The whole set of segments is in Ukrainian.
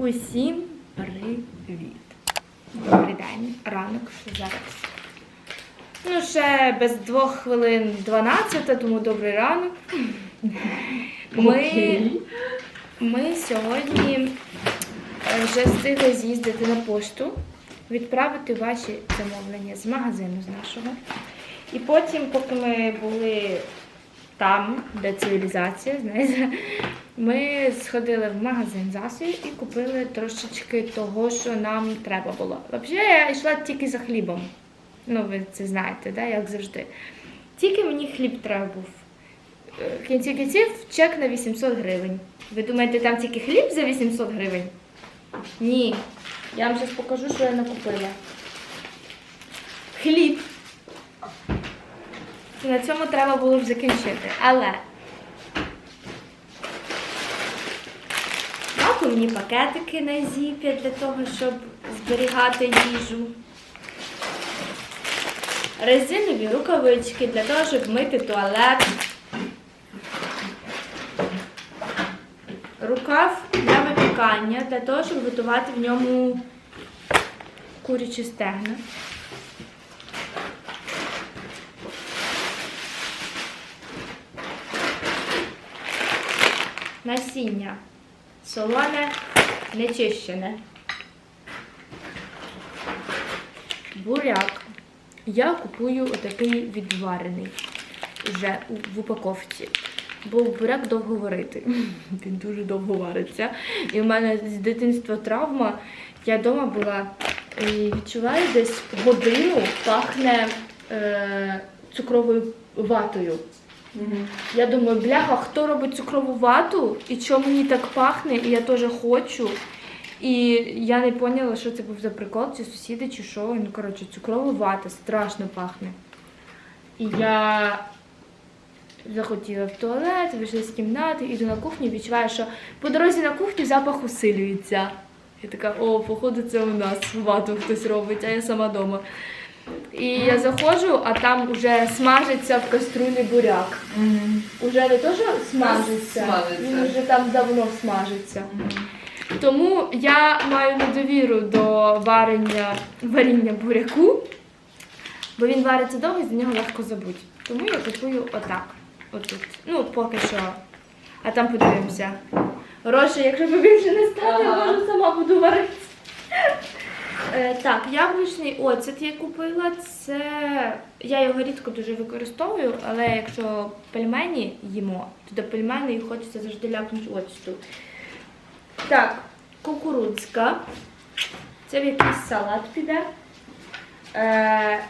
Усім привіт! Добрий день, ранок зараз. Ну, ще без двох хвилин 12, тому добрий ранок. Ми, ми сьогодні е, вже встигли з'їздити на пошту, відправити ваші замовлення з магазину з нашого. І потім, поки ми були там, де цивілізація, знаєте, ми сходили в магазин засобів і купили трошечки того, що нам треба було. Взагалі, я йшла тільки за хлібом. Ну, ви це знаєте, да, як завжди. Тільки мені хліб треба був. Е, кінці кінців чек на 800 гривень. Ви думаєте, там тільки хліб за 800 гривень? Ні. Я вам зараз покажу, що я накупила. Хліб. На цьому треба було б закінчити. Але вакуумні пакетики на зіпі для того, щоб зберігати їжу. Резинові рукавички для того, щоб мити туалет. Рукав для випікання, для того, щоб готувати в ньому курячі стегна. Насіння солоне, нечищене. Буряк. Я купую отакий відварений вже в упаковці. Бо буряк довго варити. Він дуже довго вариться. І в мене з дитинства травма. Я вдома була і відчуваю десь годину пахне е, цукровою ватою. Я думаю, бляха, хто робить цукрову вату і чому мені так пахне, і я теж хочу. І я не поняла, що це був за прикол, чи сусіди, чи що. Ну, коротше, цукрова вата страшно пахне. І я захотіла в туалет, вийшла з кімнати, іду на кухню, відчуваю, що по дорозі на кухню запах усилюється. Я така, о, походу, це у нас вату хтось робить, а я сама вдома. І я заходжу, а там вже смажиться в каструлі буряк. Уже не що смажиться, Смажиться. він вже там давно смажиться. Тому я маю недовіру до варення, варіння буряку, бо він вариться довго і за нього легко забути. Тому я купую отак. Отут. Ну, поки що. А там подивимося. Гроші, якщо побільше не стане, я Ага. можу сама буду варити. Е, так, яблучний оцет я купила. Це я його рідко дуже використовую, але якщо пельмені їмо, то до пельмені і хочеться завжди ляпнути оцту. Так, кукурудзка. Це в якийсь салат піде. Е,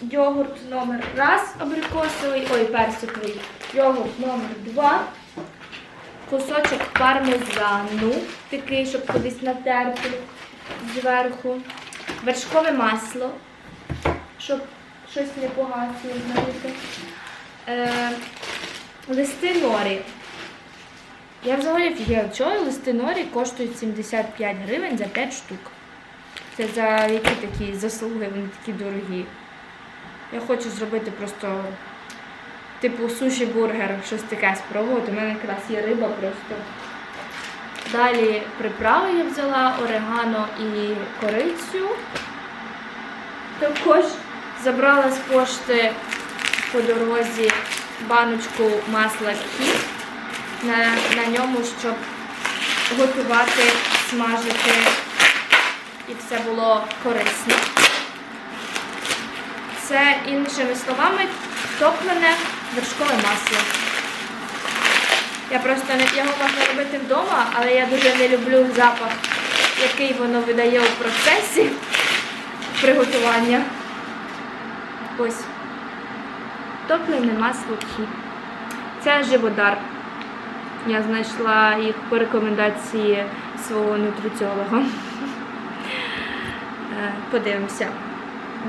йогурт номер раз абрикосовий, ой, персиковий. Йогурт номер два. Кусочок пармезану, такий, щоб кудись натерти зверху. Вершкове масло, щоб щось не погасло, знаєте. Е, листи норі. Я взагалі офігела, чого листи норі коштують 75 гривень за 5 штук. Це за які такі заслуги, вони такі дорогі. Я хочу зробити просто типу суші-бургер, щось таке спробувати. У мене якраз є риба просто. Далі приправи я взяла орегано і корицю. Також забрала з пошти по дорозі баночку масла хіп на, на ньому, щоб готувати, смажити і все було корисно. Це іншими словами топлене вершкове масло. Я просто не його можна робити вдома, але я дуже не люблю запах, який воно видає у процесі приготування. Ось. Топлене масло хіп. Це живодар. Я знайшла їх по рекомендації свого нутриціолога. Е, Подивимося.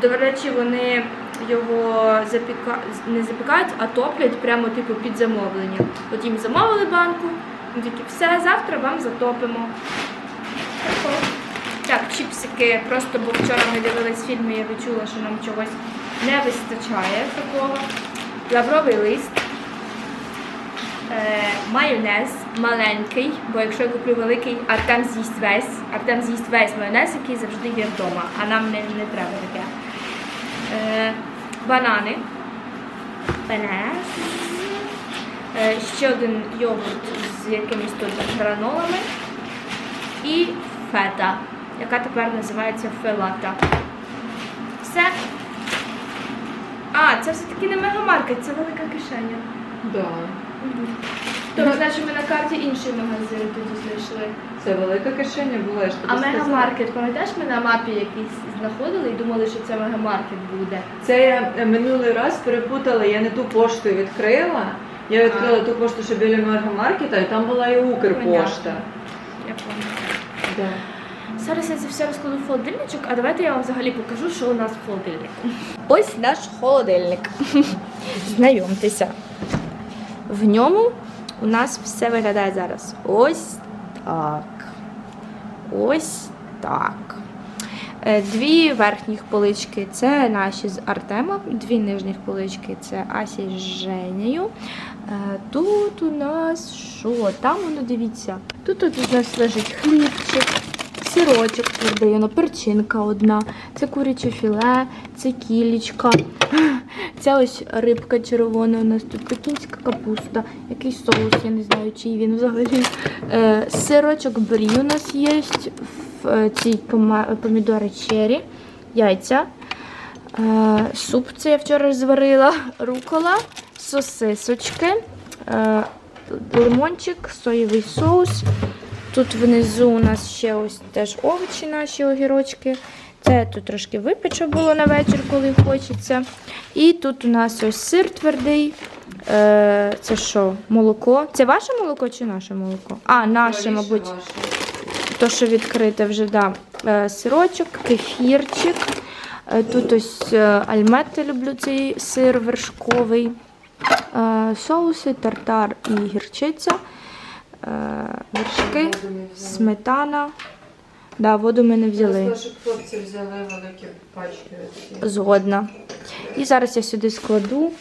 До речі, вони його запіка... не запікають, а топлять прямо типу під замовлення. От їм замовили банку, такі, все, завтра вам затопимо. Так, чіпсики, просто бо вчора ми дивились фільм, і я відчула, що нам чогось не вистачає такого. Лавровий лист, е, майонез, маленький, бо якщо я куплю великий, Артем з'їсть весь. Артем з'їсть весь майонез, який завжди є вдома, а нам не, не треба таке. Банани. Бананас. Е, ще один йогурт з якимись тут гранолами. І фета, яка тепер називається фелата. Все. А, це все-таки не мегамаркет, це велика кишеня. Да. Тобто, значить, ми на карті інший магазин тоді знайшли. Це велика кишеня була, я ж тобі А сказала. мегамаркет, пам'ятаєш, ми на мапі якийсь знаходили і думали, що це мегамаркет буде. Це я е, минулий раз перепутала, я не ту пошту відкрила. Я відкрила ту пошту, що біля мегамаркета, і там була і Укрпошта. Я пам'ятаю. Да. Зараз я це все розкладу в холодильничок, а давайте я вам взагалі покажу, що у нас в холодильнику. Ось наш холодильник. Знайомтеся. В ньому у нас все виглядає зараз. Ось так. Ось так. Е, Дві верхніх полички це наші з Артема, дві нижніх полички це Асі з Женєю. Е, Тут у нас що? Там воно дивіться. Тут, у нас лежить хлібчик, сирочок твердий, перчинка одна, це куряче філе, це кілічка. Це ось рибка червона, у нас тут пекінська капуста, якийсь соус, я не знаю, чий він взагалі. Е, сирочок брі у нас є, в е, цій помідори чері, яйця. Е, суп це я вчора зварила, рукола, сосисочки, лимончик, соєвий соус. Тут внизу у нас ще ось теж овочі наші огірочки. Це тут трошки випечу було на вечір, коли хочеться. І тут у нас ось сир твердий. Е, це що? Молоко. Це ваше молоко чи наше молоко? А, наше, мабуть. То, що відкрите вже, да. Е, Сирочок, кефірчик. Е, Тут ось е, альмети люблю цей сир вершковий. Е, Соуси, тартар і гірчиця. Е, Вершки, сметана. Да, воду ми не взяли. щоб хлопці взяли великі пачки. Згодна. І зараз я сюди складу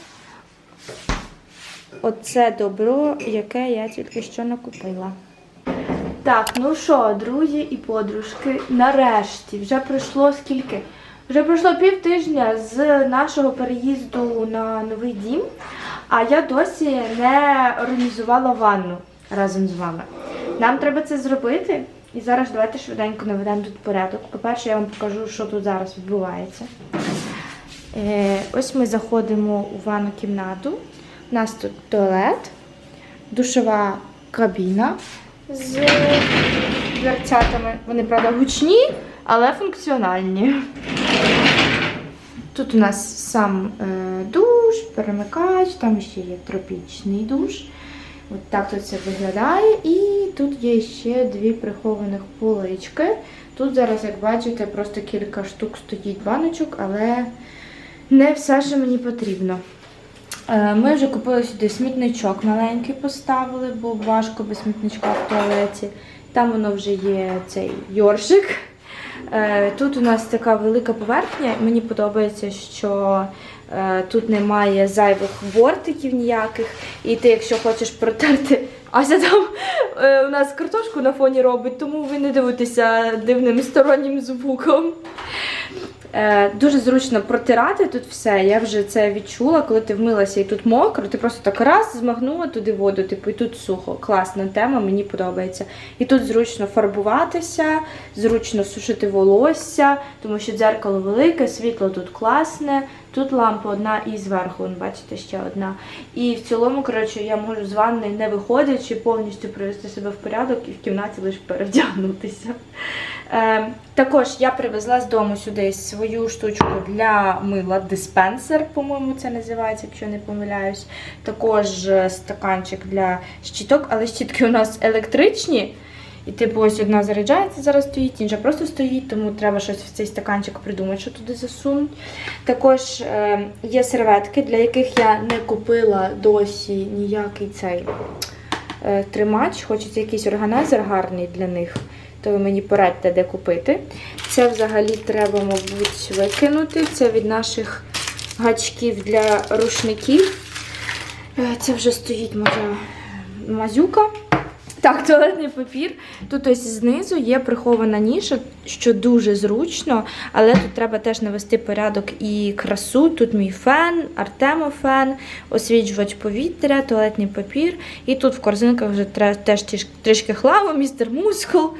оце добро, яке я тільки що накупила. Так, ну що, друзі і подружки, нарешті вже пройшло скільки? Вже пройшло пів тижня з нашого переїзду на новий дім, а я досі не організувала ванну разом з вами. Нам треба це зробити. І зараз давайте швиденько наведемо тут порядок. По-перше, я вам покажу, що тут зараз відбувається. Е, ось ми заходимо у ванну кімнату. У нас тут туалет, душова кабіна з дверцятами. Вони, правда, гучні, але функціональні. Тут у нас сам е, душ, перемикач, там ще є тропічний душ. От так тут це виглядає. І тут є ще дві прихованих полички. Тут зараз, як бачите, просто кілька штук стоїть баночок, але не все, що мені потрібно. Е, Ми вже купили сюди смітничок маленький, поставили, бо важко без смітничка в туалеті. Там воно вже є цей йоршик. Е, Тут у нас така велика поверхня. Мені подобається, що тут немає зайвих бортиків ніяких. І ти, якщо хочеш протерти, Ася там е, у нас картошку на фоні робить, тому ви не дивитеся дивним стороннім звуком. Е, дуже зручно протирати тут все. Я вже це відчула, коли ти вмилася і тут мокро, ти просто так раз змагнула туди воду, типу, і тут сухо. Класна тема, мені подобається. І тут зручно фарбуватися, зручно сушити волосся, тому що дзеркало велике, світло тут класне. Тут лампа одна і зверху, бачите, ще одна. І в цілому, коротше, я можу з ванни не виходячи, повністю привести себе в порядок і в кімнаті лише перевдягнутися. Е, також я привезла з дому сюди свою штучку для мила, диспенсер, по-моєму, це називається, якщо не помиляюсь. Також е, стаканчик для щіток, але щітки у нас електричні. І типу ось одна заряджається, зараз стоїть, інша просто стоїть, тому треба щось в цей стаканчик придумати, що туди засунуть. Також е, є серветки, для яких я не купила досі ніякий цей е, тримач. Хочеться якийсь органайзер гарний для них, то ви мені порадьте, де купити. Це взагалі треба, мабуть, викинути. Це від наших гачків для рушників. Е, Це вже стоїть моя мазюка. Так, туалетний папір. Тут ось знизу є прихована ніша, що дуже зручно, але тут треба теж навести порядок і красу. Тут мій фен, Артемофен, освіджувач повітря, туалетний папір. І тут в корзинках вже теж трішки хлама, містер мускул.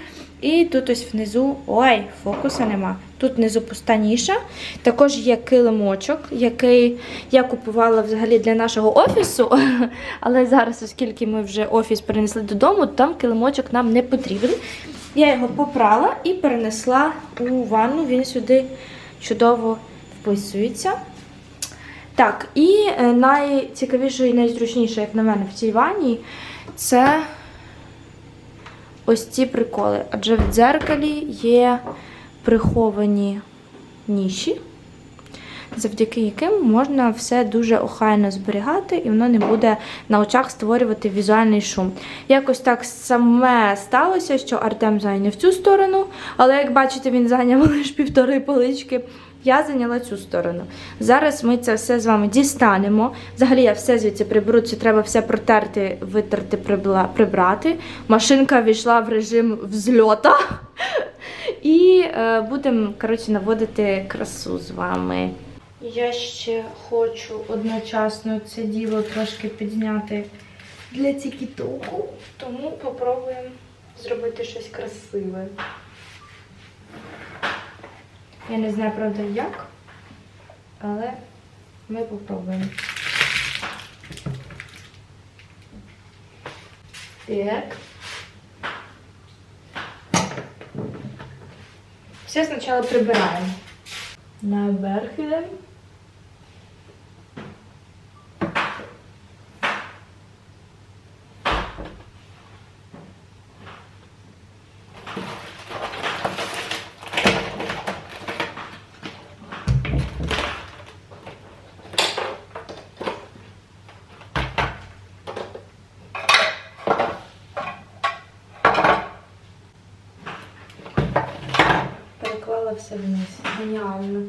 І тут ось внизу, ой, фокуса нема. Тут внизу пуста ніша. Також є килимочок, який я купувала взагалі для нашого офісу. Але зараз, оскільки ми вже офіс перенесли додому, там килимочок нам не потрібен. Я його попрала і перенесла у ванну. Він сюди чудово вписується. Так, і е, найцікавіше і найзручніше, як на мене, в цій ванні, це ось ці приколи. Адже в дзеркалі є приховані ніші, завдяки яким можна все дуже охайно зберігати, і воно не буде на очах створювати візуальний шум. Якось так саме сталося, що Артем зайняв цю сторону, але як бачите, він зайняв лише півтори полички. Я зайняла цю сторону. Зараз ми це все з вами дістанемо. Взагалі я все звідси приберу, це треба все протерти, витерти, прибрати. Машинка війшла в режим взльота. І е, будемо коротше, наводити красу з вами. Я ще хочу одночасно це діло трошки підзняти для тікітоку, тому попробуємо зробити щось красиве. Я не знаю, правда, як, але ми попробуємо. Так. Все спочатку прибираємо. Наверх йдемо. Переклала все вниз. Геніально.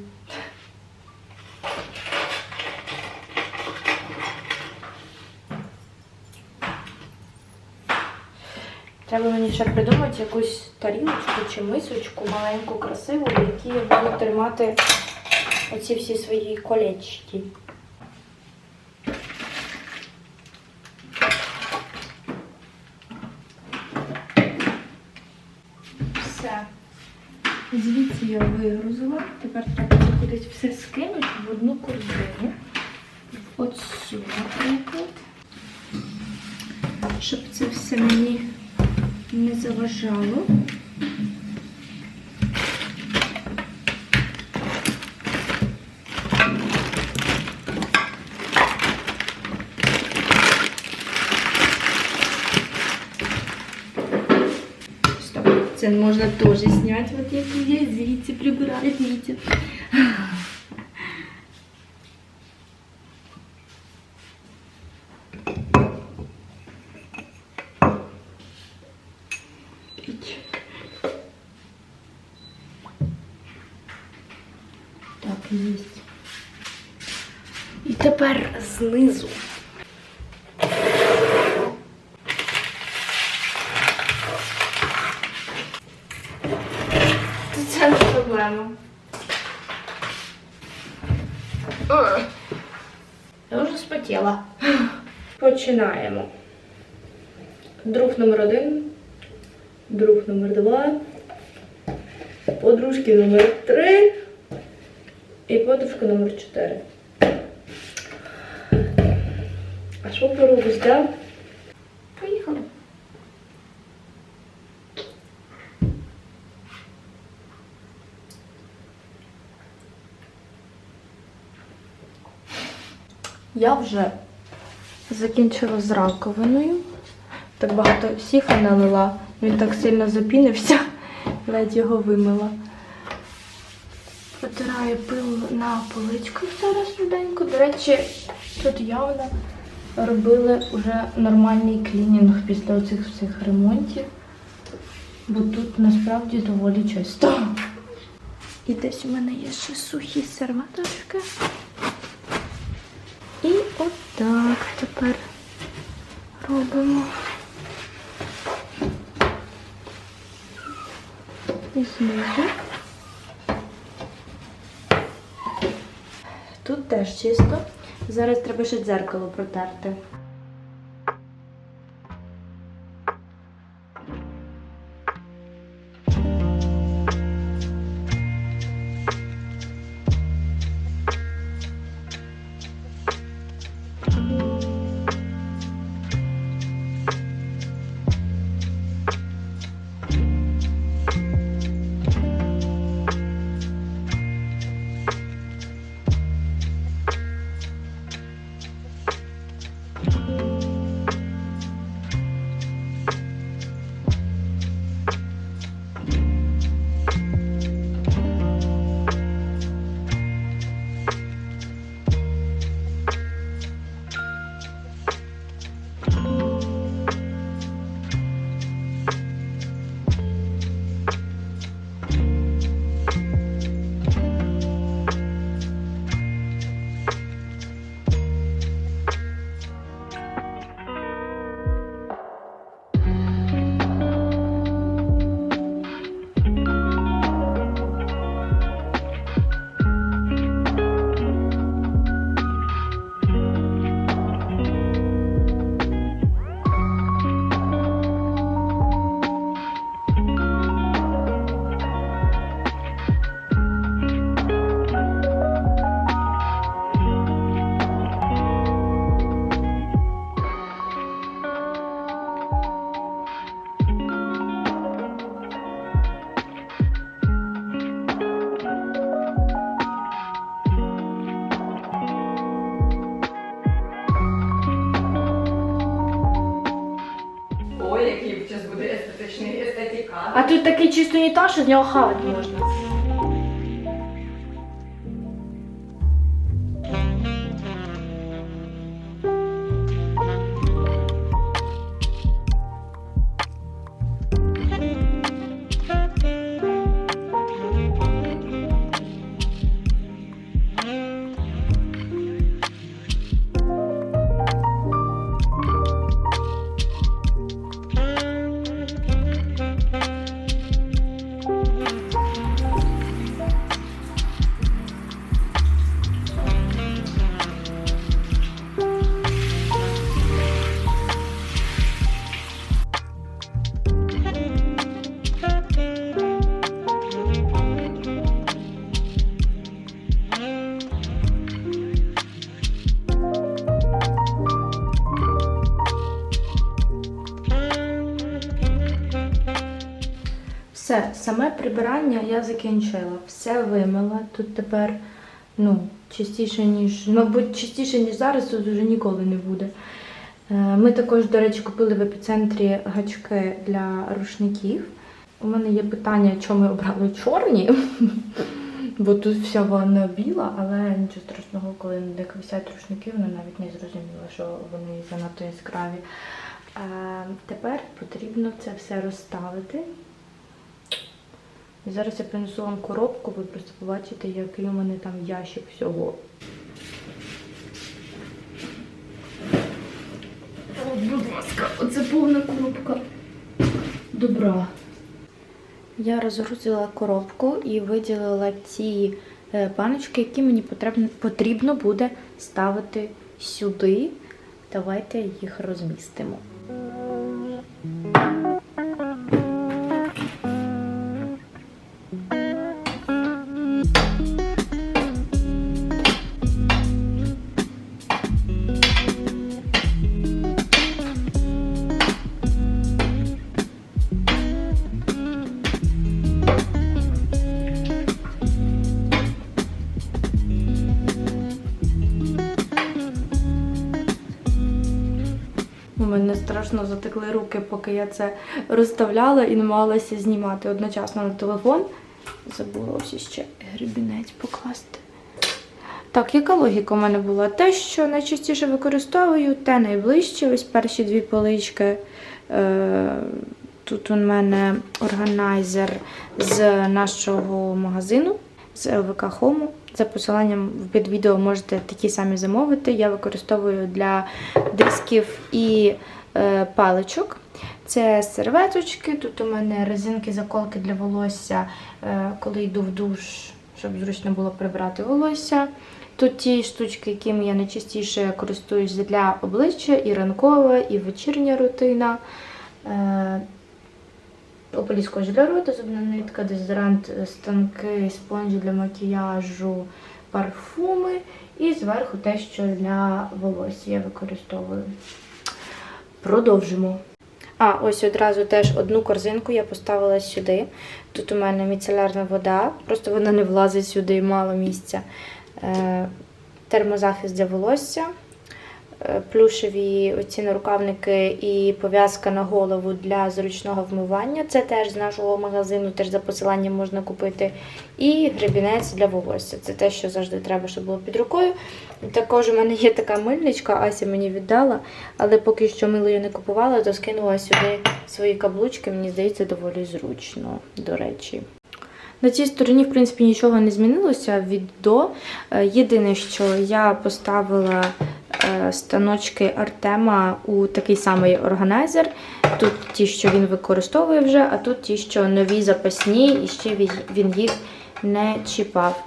Треба мені ще придумати якусь тарілочку чи мисочку маленьку, красиву, в якій я буду тримати оці всі свої колечки. Все. Я вигрузила. Тепер треба кудись все скинути в одну корзину. От сюди, наприклад. Щоб це все мені не заважало. Стоп. Це можна теж зняти, от як я звідси прибираю, дивіться. Так, є. І тепер знизу. Починаємо. Друг номер один, друг номер два, подружки номер три і подружка номер чотири. А що поробиш, да? Поїхали. Я вже закінчила з раковиною. Так багато сіха налила. Він так сильно запінився, ледь його вимила. Потираю пил на поличках зараз швиденько. До речі, тут явно робили вже нормальний клінінг після оцих всіх ремонтів. Бо тут насправді доволі чисто. І десь у мене є ще сухі серветочки так тепер робимо. І знизу. Тут теж чисто. Зараз треба ще дзеркало протерти. А тут такий чистий унітаз, що з нього хавати можна. Саме прибирання я закінчила. Все вимила. Тут тепер ну, чистіше, ніж, мабуть, чистіше, ніж зараз, тут вже ніколи не буде. Е, Ми також, до речі, купили в епіцентрі гачки для рушників. У мене є питання, чому ми обрали чорні, бо тут вся ванна біла, але нічого страшного, коли на них висять рушники, вона навіть не зрозуміла, що вони занадто яскраві. Е, Тепер потрібно це все розставити. І зараз я принесу вам коробку, ви просто побачите, який у мене там ящик всього. О, будь ласка, оце повна коробка. Добра. Я розгрузила коробку і виділила ті е, баночки, які мені потрібно, потрібно буде ставити сюди. Давайте їх розмістимо. Затекли руки, поки я це розставляла і намагалася знімати одночасно на телефон. Забула ось ще гребінець покласти. Так, яка логіка у мене була? Те, що найчастіше використовую, те найближче. Ось перші дві полички. Е, тут у мене органайзер з нашого магазину, з ЛВК Home. За посиланням під відео можете такі самі замовити. Я використовую для дисків і паличок. Це серветочки. Тут у мене резинки заколки для волосся, е, коли йду в душ, щоб зручно було прибрати волосся. Тут ті штучки, якими я найчастіше користуюсь для обличчя, і ранкова, і вечірня рутина. Е, для рота, зубна нитка, дезодорант, е, станки, спонжі для макіяжу, парфуми. І зверху те, що для волосся я використовую. Продовжимо. А, ось одразу теж одну корзинку я поставила сюди. Тут у мене міцелярна вода, просто вона не влазить сюди, мало місця. Е, термозахист для волосся, плюшеві оці нарукавники і пов'язка на голову для зручного вмивання. Це теж з нашого магазину, теж за посиланням можна купити. І гребінець для волосся. Це те, що завжди треба, щоб було під рукою. Також у мене є така мильничка, Ася мені віддала, але поки що мило я не купувала, то скинула сюди свої каблучки. Мені здається, доволі зручно, до речі. На цій стороні, в принципі, нічого не змінилося від до. Е, Єдине, що я поставила е, станочки Артема у такий самий органайзер. Тут ті, що він використовує вже, а тут ті, що нові запасні, і ще він- він їх не чіпав.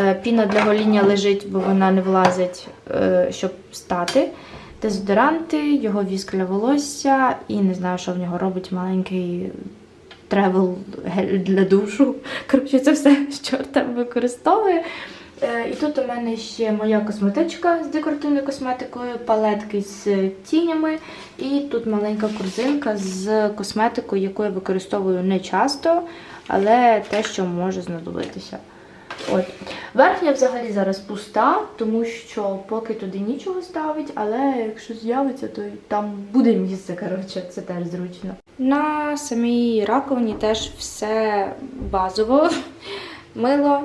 Е, Піна для гоління лежить, бо вона не влазить, е, щоб стати. Дезодоранти, його віск для волосся, і не знаю, що в нього робить маленький тревел гель для душу. Коротше, це все, що Артем використовує. Е, І тут у мене ще моя косметичка з декоративною косметикою, палетки з тінями. І тут маленька корзинка з косметикою, яку я використовую не часто, але те, що може знадобитися. От. Верхня взагалі зараз пуста, тому що поки туди нічого ставить, але якщо з'явиться, то там буде місце, коротше, це теж зручно. На самій раковині теж все базово. Мило,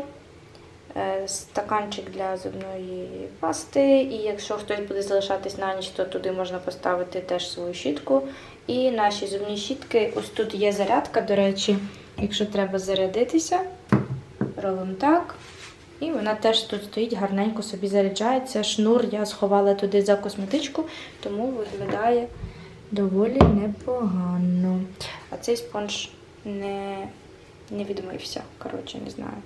стаканчик для зубної пасти. І якщо хтось буде залишатись на ніч, то туди можна поставити теж свою щітку. І наші зубні щітки. Ось тут є зарядка, до речі, якщо треба зарядитися, робимо так. І вона теж тут стоїть, гарненько собі заряджається. Шнур я сховала туди за косметичку, тому виглядає доволі непогано. А цей спонж не, не відмився. Коротше, не знаю.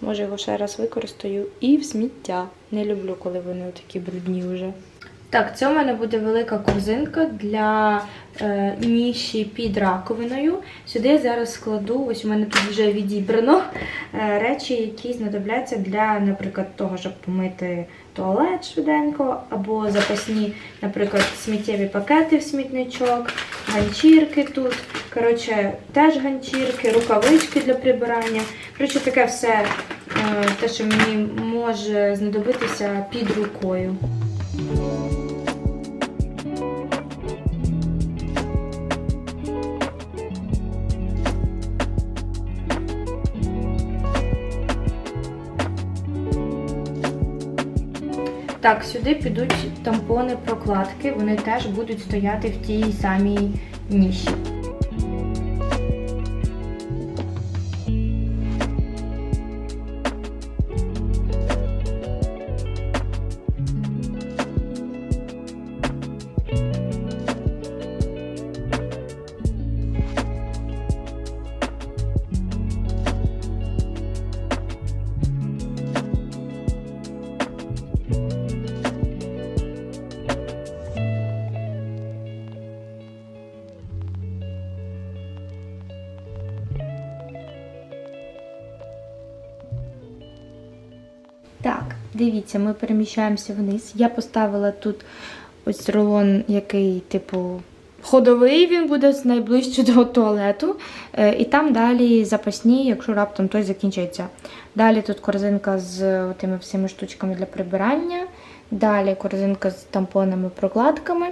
Може його ще раз використаю і в сміття. Не люблю, коли вони такі брудні вже. Так, це у мене буде велика корзинка для е, ніші під раковиною. Сюди я зараз складу, ось у мене тут вже відібрано е, речі, які знадобляться для, наприклад, того, щоб помити туалет швиденько, або запасні, наприклад, сміттєві пакети в смітничок, ганчірки тут. Коротше, теж ганчірки, рукавички для прибирання. Коротше, таке все, е, те, що мені може знадобитися під рукою. Так, сюди підуть тампони прокладки, вони теж будуть стояти в тій самій ніші. Так, дивіться, ми переміщаємося вниз. Я поставила тут ось рулон, який, типу, ходовий, він буде найближче до туалету. Е, І там далі запасні, якщо раптом той закінчиться. Далі тут корзинка з тими всіми штучками для прибирання. Далі корзинка з тампонами, прокладками.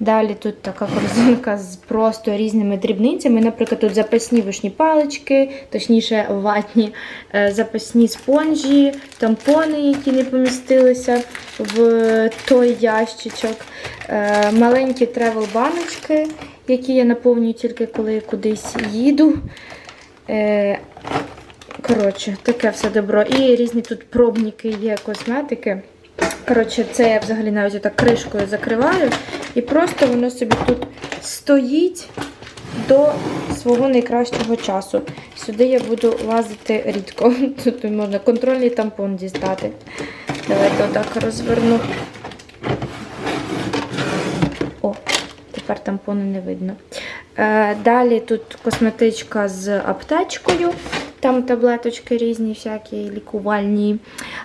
Далі тут така корзинка з просто різними дрібницями. Наприклад, тут запасні вишні палички, точніше ватні, е, запасні спонжі, тампони, які не помістилися в той ящичок. Е, Маленькі тревел-баночки, які я наповнюю тільки коли кудись їду. Е, Коротше, таке все добро. І різні тут пробники є косметики. Коротше, це я взагалі навіть так кришкою закриваю. І просто воно собі тут стоїть. до свого найкращого часу. Сюди я буду лазити рідко. Тут можна контрольний тампон дістати. Давайте отак розверну. О, тепер тампони не видно. Е, далі тут косметичка з аптечкою. Там таблеточки різні, всякі лікувальні.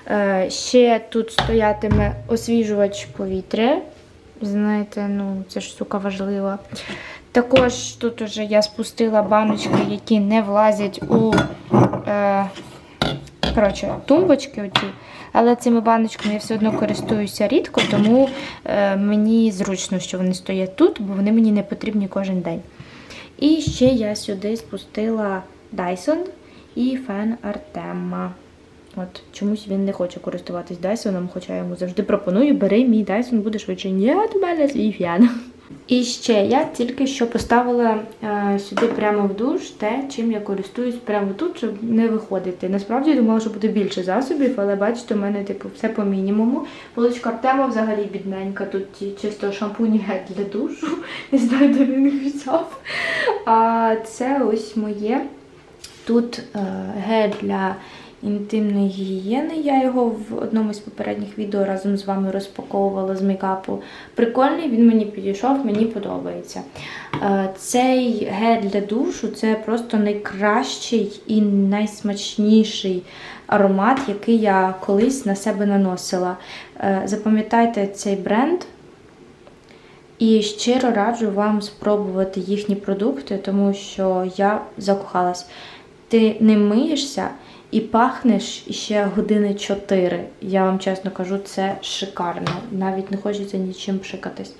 Е, ще тут стоятиме освіжувач повітря. Знаєте, ну це ж сука важливо. Також тут уже я спустила баночки, які не влазять у е, коротше, тумбочки. Оті. Але цими баночками я все одно користуюся рідко, тому е, мені зручно, що вони стоять тут, бо вони мені не потрібні кожен день. І ще я сюди спустила Dyson і фен Артема. От чомусь він не хоче користуватись Dyson, хоча я йому завжди пропоную, бери мій Dyson, буде швидше. Ні, у мене свій фен. І ще я тільки що поставила е, сюди прямо в душ те, чим я користуюсь прямо тут, щоб не виходити. Насправді я думала, що буде більше засобів, але бачите, у мене типу все по мінімуму. Поличка Артема взагалі бідненька. Тут чисто шампунь для душу. Не знаю, де він їх взяв. А це ось моє. Тут е, гель для інтимної гігієни. Я його в одному з попередніх відео разом з вами розпаковувала з мейкапу. Прикольний, він мені підійшов, мені подобається. Е, Цей гель для душу це просто найкращий і найсмачніший аромат, який я колись на себе наносила. Е, Запам'ятайте цей бренд. І щиро раджу вам спробувати їхні продукти, тому що я закохалась. Ти не миєшся і пахнеш ще години 4. Я вам чесно кажу, це шикарно. Навіть не хочеться нічим пшикатись.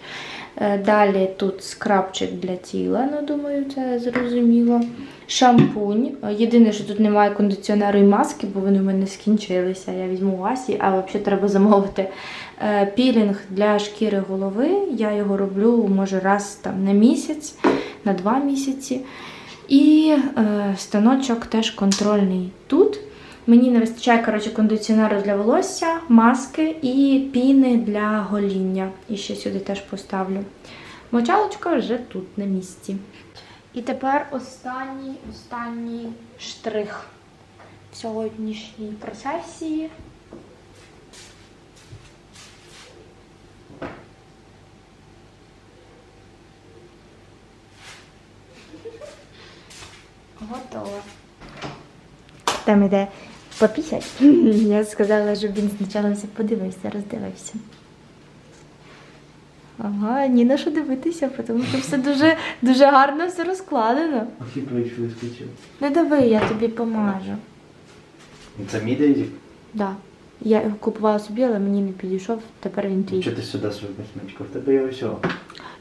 Е, Далі тут скрабчик для тіла, ну думаю, це зрозуміло. Шампунь. Єдине, що тут немає кондиціонеру і маски, бо вони в мене скінчилися. Я візьму у Асі, а взагалі треба замовити. Е, Пілінг для шкіри голови. Я його роблю може раз там на місяць, на два місяці. І е, станочок теж контрольний тут. Мені не вистачає коротше, кондиціонеру для волосся, маски і піни для гоління. І ще сюди теж поставлю. Мочалочка вже тут на місці. І тепер останній, останній штрих в сьогоднішній процесії. Там іде попісять. Я сказала, щоб він спочатку все подивився, роздивився. Ага, ні на що дивитися, тому що все дуже, дуже гарно все розкладено. А Всі прийшли скучив. Не дави, я тобі помажу. Це мій Дейзік? Да. Я його купувала собі, але мені не підійшов, тепер він твій. Чого ти сюди свою косметику? В тебе є все.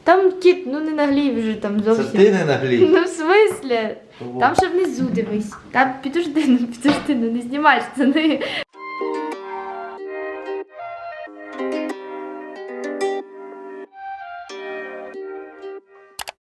Там кіт, ну не наглій вже там Це зовсім. ти не наглій. Ну в смислі? Там ще внизу дивись. Там підожди, ну підожди, ну не знімай штани.